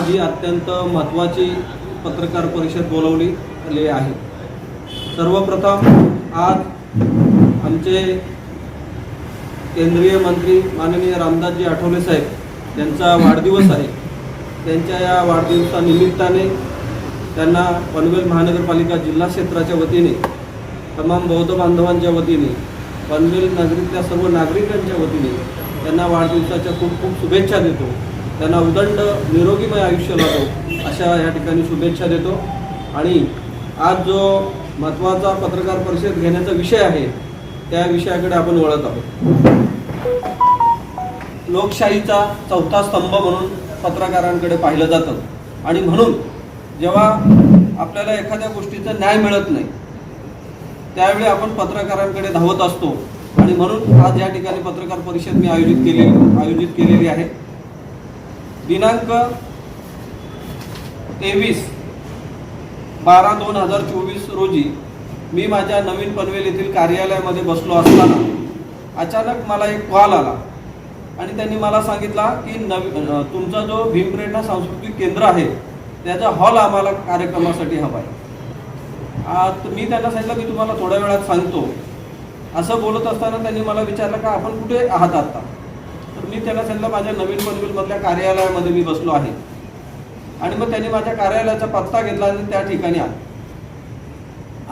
आज ही अत्यंत महत्त्वाची पत्रकार परिषद बोलवली आहे. सर्वप्रथम आज आमचे केंद्रीय मंत्री माननीय रामदासजी आठवले साहेब यांचा वाढदिवस आहे. त्यांच्या या वाढदिवसानिमित्ताने त्यांना पनवेल महानगरपालिका जिल्हा क्षेत्राच्या वतीने तमाम बौद्ध बांधवांच्या वतीने पनवेल नगरीतल्या सर्व नागरिकांच्या वतीने त्यांना वाढदिवसाच्या खूप खूप शुभेच्छा देतो. त्यांना उदंड निरोगीमय आयुष्य लाभो अशा या ठिकाणी शुभेच्छा देतो. आणि आज जो महत्त्वाचा पत्रकार परिषद घेण्याचा विषय आहे त्या विषयाकडे आपण वळत आहोत. लोकशाहीचा चौथा स्तंभ म्हणून पत्रकारांकडे पाहिलं जातं. आणि म्हणून जेव्हा आपल्याला एखाद्या गोष्टीचा न्याय मिळत नाही त्यावेळी आपण पत्रकारांकडे धावत असतो. आणि म्हणून आज या ठिकाणी पत्रकार परिषद मी आयोजित केलेली आयोजित केलेली आहे. दिनांक तेवीस बारा दोन हजार चोवीस रोजी मी माझ्या नवीन पनवेल येथील कार्यालयामध्ये बसलो असताना अचानक मला एक कॉल आला. आणि त्यांनी मला सांगितला की नवी तुमचा जो भीमप्रेरणा सांस्कृतिक केंद्र आहे त्याचा हॉल आम्हाला कार्यक्रमासाठी हवा आहे आ, तर मी त्यांना सांगितलं की तुम्हाला थोड्या वेळात सांगतो. असं बोलत असताना त्यांनी मला विचारलं का आपण कुठे आहात आता? मी त्यांना सांगितलं माझ्या नवीन पनवेलमधल्या कार्यालयामध्ये मी बसलो आहे. आणि मग त्यांनी माझ्या कार्यालयाचा पत्ता घेतला आणि त्या ठिकाणी आला.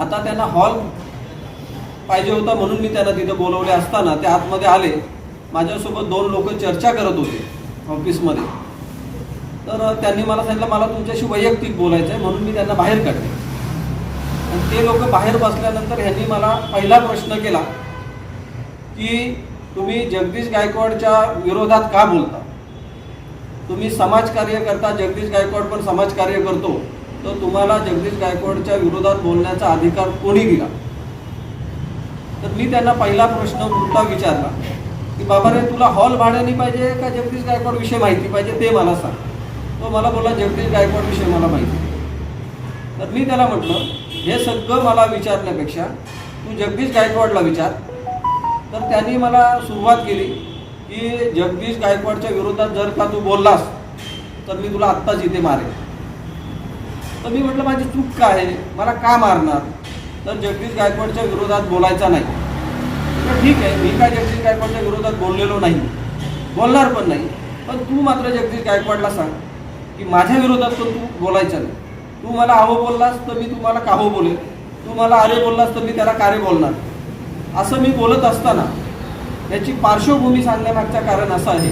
आता त्यांना हॉल पाहिजे होता म्हणून मी त्यांना तिथं बोलवले असताना ते आतमध्ये आले. माझ्यासोबत दोन लोक चर्चा करत होते ऑफिसमध्ये. तर त्यांनी मला सांगितलं मला तुमच्याशी वैयक्तिक बोलायचं आहे म्हणून मी त्यांना बाहेर काढले. आणि ते लोक बाहेर बसल्यानंतर ह्यांनी मला पहिला प्रश्न केला की तुम्ही जगदीश गायकवाडच्या विरोधात का बोलता? तुम्ही समाजकार्य करता जगदीश गायकवाड पण समाजकार्य करतो तर तुम्हाला जगदीश गायकवाडच्या विरोधात बोलण्याचा अधिकार कोणी दिला? तर मी त्यांना पहिला प्रश्न उलटा विचारला की बाबा रे तुला हॉल भाड्याने पाहिजे का जगदीश गायकवाड विषय माहिती पाहिजे ते मला सांग. तो मला बोला जगदीश गायकवाड विषय मला माहिती तर मी त्याला म्हटलं हे सगळं मला विचारण्यापेक्षा तू जगदीश गायकवाडला विचार. तर त्यांनी मला सुरुवात केली की जगदीश गायकवाडच्या विरोधात जर का तू बोललास तर मी तुला आत्ताच इथे मारेन. तर मी म्हटलं माझी चूक काय आहे? मला का मारणार? तर जगदीश गायकवाडच्या विरोधात बोलायचा नाही. तर ठीक आहे मी काय जगदीश गायकवाडच्या विरोधात बोललेलो नाही. बोलणार पण नाही. पण तू मात्र जगदीश गायकवाडला सांग की माझ्या विरोधात पण तू बोलायचं नाही. तू मला आहो बोललास तर मी तुम्हाला काहो बोलेल तू मला अरे बोललास तर मी त्याला कारे बोलणार? असं मी बोलत असताना याची पार्श्वभूमी सांगण्यामागचं कारण असं आहे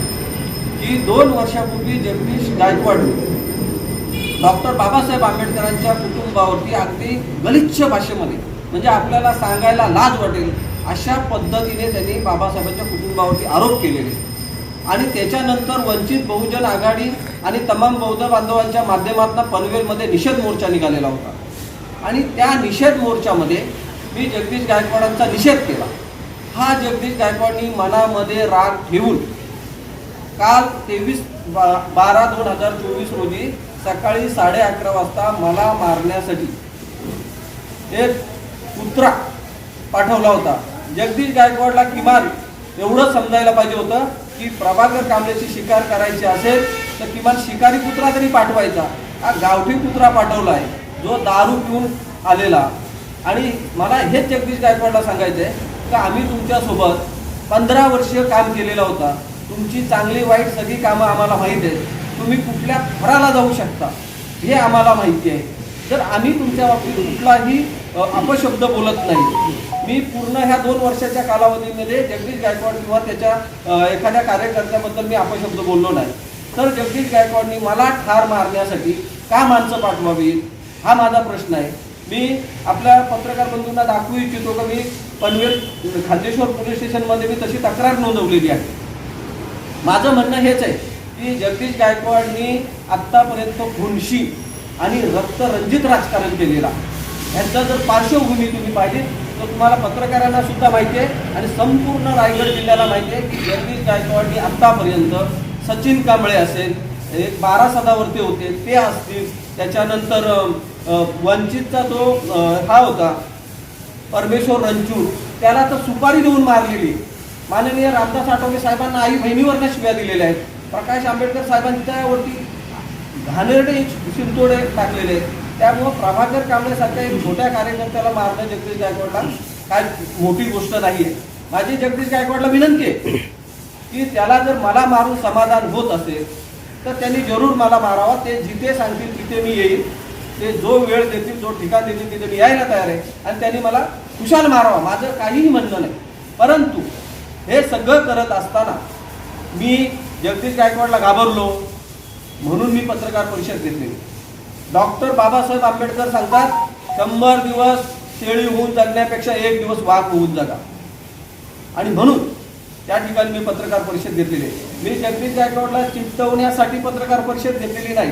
की दोन वर्षापूर्वी जगदीश गायकवाड डॉक्टर बाबासाहेब आंबेडकरांच्या कुटुंबावरती अगदी गलिच्छ भाषेमध्ये म्हणजे आपल्याला सांगायला लाज वाटेल अशा पद्धतीने त्यांनी बाबासाहेबांच्या कुटुंबावरती आरोप केलेले. आणि त्याच्यानंतर वंचित बहुजन आघाडी आणि तमाम बौद्ध बांधवांच्या माध्यमातून पनवेलमध्ये निषेध मोर्चा निघालेला होता. आणि त्या निषेध मोर्चामध्ये मी जगदीश गायकवाडांचा निषेध केला. हा जगदीश गायकवाडनी मनामध्ये राग ठेवून काल तेवीस बा बारा दोन हजार चोवीस रोजी सकाळी साडे अकरा वाजता मला मारण्यासाठी एक कुत्रा पाठवला होता. जगदीश गायकवाडला किमान एवढं समजायला पाहिजे होतं की प्रभाकर कांबळेची शिकार करायची असेल तर किमान शिकारी कुत्रा तरी पाठवायचा. हा गावठी कुत्रा पाठवला आहे जो दारू पिऊन आलेला. आणि मला हेच जगदीश गायकवाडला सांगायचं आहे का आम्ही तुमच्यासोबत पंधरा वर्ष काम केलेलं होता. तुमची चांगली वाईट सगळी कामं आम्हाला माहीत आहेत. तुम्ही कुठल्या थराला जाऊ शकता? हे आम्हाला माहिती आहे. तर आम्ही तुमच्या बाबतीत कुठलाही अपशब्द बोलत नाही. मी पूर्ण ह्या दोन वर्षाच्या कालावधीमध्ये जगदीश गायकवाड किंवा त्याच्या एखाद्या कार्यकर्त्याबद्दल मी अपशब्द बोललो नाही. तर जगदीश गायकवाडनी मला ठार मारण्यासाठी का माणसं पाठवावी हा माझा प्रश्न आहे. मी आपल्या पत्रकार बंधूंना दाखवू इच्छितो का मी पनवेल खांदेश्वर पोलीस स्टेशनमध्ये मी तशी तक्रार नोंदवलेली आहे. माझं म्हणणं हेच आहे की जगदीश गायकवाडनी आत्तापर्यंत खुनशी आणि रक्तरंजित राजकारण केलेला ह्याचा जर पार्श्वभूमी तुम्ही पाहिजे तर तुम्हाला पत्रकारांना सुद्धा माहिती आहे आणि संपूर्ण रायगड जिल्ह्याला माहिती आहे की जगदीश गायकवाडनी आत्तापर्यंत सचिन कांबळे असेल एक बारा सदावरती होते ते असतील. त्याच्यानंतर वंचितचा जो हा होता परमेश्वर रणचूड. त्याला तर सुपारी देऊन मारलेली. माननीय रामदास आठवले साहेबांना आई बहिणीवरनं शिव्या दिलेल्या आहेत. प्रकाश आंबेडकर साहेबांच्यावरती घाणेरडे शिंतोडे टाकलेले आहेत. त्यामुळं प्रभाकर कांबळेसारख्या एक छोट्या कार्यकर्त्याला मारणं जगदीश गायकवाडला. काय मोठी गोष्ट नाही आहे. माझी जगदीश गायकवाडला विनंती आहे की त्याला जर मला मारून समाधान होत असेल तर त्यांनी जरूर मला मारावा. ते जिथे सांगतील तिथे मी येईल ते जो वेळ देतील जो ठिकाण देतील तिथे मी यायला तयार आहे. आणि त्यांनी मला खुशाल मारावा. माझं काहीही म्हणणं नाही. परंतु हे सगळं करत असताना मी जगदीश गायकवाडला घाबरलो. म्हणून मी पत्रकार परिषद घेतलेली. डॉक्टर बाबासाहेब आंबेडकर सांगतात शंभर दिवस शेळी होऊन जगण्यापेक्षा एक दिवस वाघ होऊन जगा. आणि म्हणून त्या ठिकाणी मी पत्रकार परिषद घेतलेली आहे. मी जगदीश गायकवाडला चिंतवण्यासाठी पत्रकार परिषद घेतलेली नाही.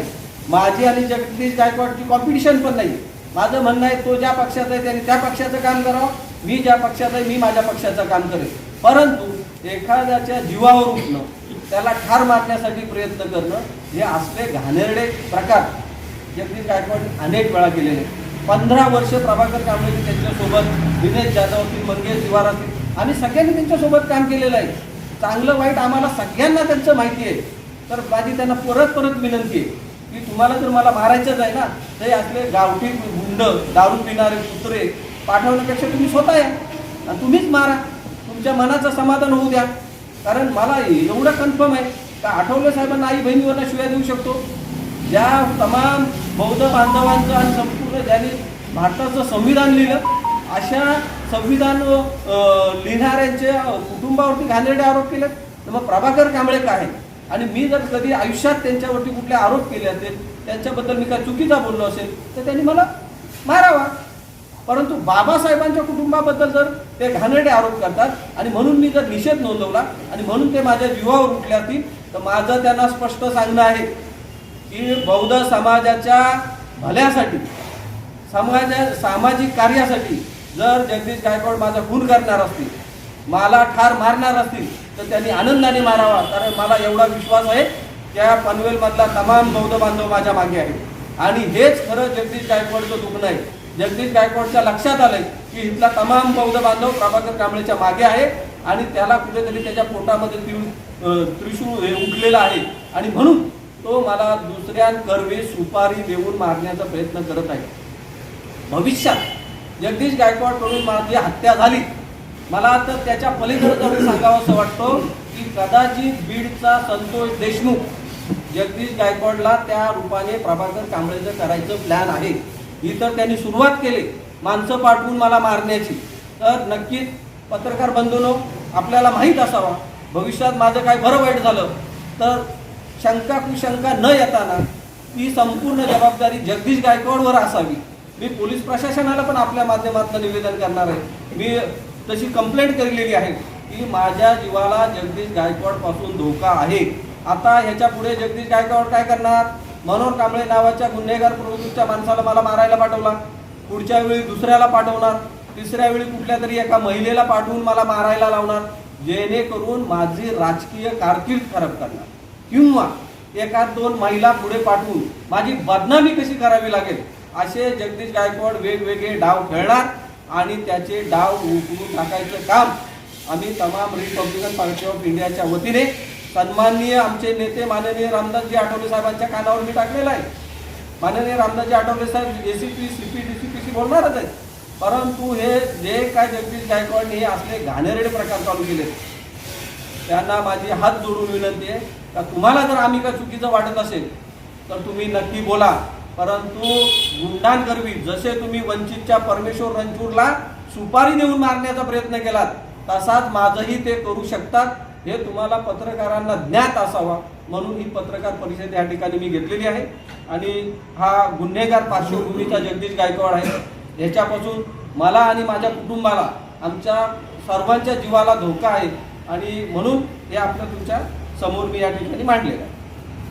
माझी आणि जगदीश गायकवाडची कॉम्पिटिशन पण नाही माझं म्हणणं आहे तो ज्या पक्षात आहे त्याने त्या पक्षाचं काम करावं. मी ज्या पक्षात आहे मी माझ्या पक्षाचं काम करेन. परंतु एखाद्याच्या जीवावर उठणं त्याला ठार मारण्यासाठी प्रयत्न करणं हे असले घाणेरडे प्रकार. जगदीश गायकवाड अनेक वेळा केलेले आहेत. पंधरा वर्ष प्रभाकर कांबळे त्यांच्यासोबत दिनेश जाधव असतील मंगेश तिवार असतील आम्ही सगळ्यांनी त्यांच्यासोबत काम केलेलं आहे. चांगलं वाईट आम्हाला सगळ्यांना त्यांचं माहिती आहे. तर माझी त्यांना परत परत विनंती आहे. की तुम्हाला जर मला मारायचंच आहे ना तर असले गावठी गुंड दारू पिणारे कुत्रे पाठवण्यापेक्षा तुम्ही स्वतः या. आणि तुम्हीच मारा. तुमच्या मनाचं समाधान होऊ द्या. कारण मला एवढं कन्फर्म आहे का आठवले साहेबांना आई बहिणीवरला शिव्या देऊ शकतो. ज्या तमाम बौद्ध बांधवांचं आणि संपूर्ण ज्यांनी भारताचं संविधान लिहिलं अशा संविधान लिहिणाऱ्यांच्या कुटुंबावरती घाणेरडे आरोप केले तर मग प्रभाकर कांबळे काय आणि मी जर कधी आयुष्यात त्यांच्यावरती कुठले आरोप केले असेल त्यांच्याबद्दल मी काय चुकीचा बोललो असेल तर त्यांनी मला मारावा. परंतु बाबासाहेबांच्या कुटुंबाबद्दल जर ते घाणेरडे आरोप करतात आणि म्हणून मी जर निषेध नोंदवला आणि म्हणून ते माझ्या जीवावर उठले असतील तर माझं त्यांना स्पष्ट सांगणं आहे की बौद्ध समाजाच्या भल्यासाठी समाजा सामाजिक कार्यासाठी जर जगदीश गायकवाड माझा खून करणार असतील मला ठार मारणार असतील तर त्यांनी आनंदाने मारावा. कारण मला एवढा विश्वास आहे त्या पनवेलमधला तमाम बौद्ध बांधव माझ्या मागे आहे आणि हेच खरं जगदीश गायकवाडचं दुखणं आहे. जगदीश गायकवाडच्या लक्षात आलंय की इथला तमाम बौद्ध बांधव प्रभाकर कांबळेच्या मागे आहे आणि त्याला कुठेतरी त्याच्या पोटामध्ये त्रिव- त्रिशूळ हे उठलेलं आहे. आणि म्हणून तो मला दुसऱ्या कर्वे सुपारी देऊन मारण्याचा प्रयत्न करत आहे. भविष्यात जगदीश गायकवाडकडून माझी हत्या झाली. मला तर त्याच्या पलीकडे जाऊन सांगावं असं वाटतं की कदाचित बीडचा संतोष देशमुख जगदीश गायकवाडला त्या रूपाने प्रभाकर कांबळेचं करायचं प्लॅन आहे. ही तर त्यांनी सुरुवात केली माणसं पाठवून मला मारण्याची. तर नक्कीच पत्रकार बंधूनो आपल्याला माहीत असावा भविष्यात माझं काय बरं वाईट झालं. तर शंका कुशंका न येताना ती संपूर्ण जबाबदारी जगदीश गायकवाडवर असावी. मी पोलीस प्रशासनाला पण आपल्या माध्यमातून निवेदन करणार आहे. मी तशी कंप्लेंट केलेली आहे की माझ्या जीवाला जगदीश गायकवाडपासून धोका आहे. आता ह्याच्या पुढे जगदीश गायकवाड काय करणार? मनोहर कांबळे नावाच्या गुन्हेगार प्रवृत्तीच्या माणसाला मला मारायला पाठवला. पुढच्या वेळी दुसऱ्याला पाठवणार. तिसऱ्या वेळी कुठल्या तरी एका महिलेला पाठवून मला मारायला लावणार. जेणेकरून माझी राजकीय कारकीर्द खराब करणार. किंवा एखाद दोन महिला पुढे पाठवून माझी बदनामी कशी करावी लागेल? असे जगदीश गायकवाड वेगवेगळे डाव खेळणार. आणि त्याचे डाव उकळून टाकायचं काम आम्ही तमाम रिपब्लिकन पार्टी ऑफ इंडियाच्या वतीने सन्माननीय आमचे नेते माननीय रामदासजी आठवले साहेबांच्या कानावर मी टाकलेला आहे. माननीय रामदासजी आठवले साहेब एसीपी सीपी डीसीपीशी बोलणारच आहेत. परंतु हे जे काय जगदीश गायकवाडने हे असले घाणेरडे प्रकार चालू केले त्यांना माझी हात जोडून विनंती आहे. का तुम्हाला जर आम्ही का चुकीचं वाटत असेल तर तुम्ही नक्की बोला. परंतु गुंडांकरवी जसे तुम्ही वंचितच्या परमेश्वर रणचूरला सुपारी देऊन मारण्याचा प्रयत्न केलात तसाच माझंही ते करू शकतात. हे तुम्हाला पत्रकारांना ज्ञात असावा म्हणून ही पत्रकार परिषद या ठिकाणी मी घेतलेली आहे. आणि हा गुन्हेगार पार्श्वभूमीचा जगदीश गायकवाड आहे. याच्यापासून मला आणि माझ्या कुटुंबाला आमच्या सर्वांच्या जीवाला धोका आहे. आणि म्हणून हे आपलं तुमच्यासमोर मी या ठिकाणी मांडलेलं आहे.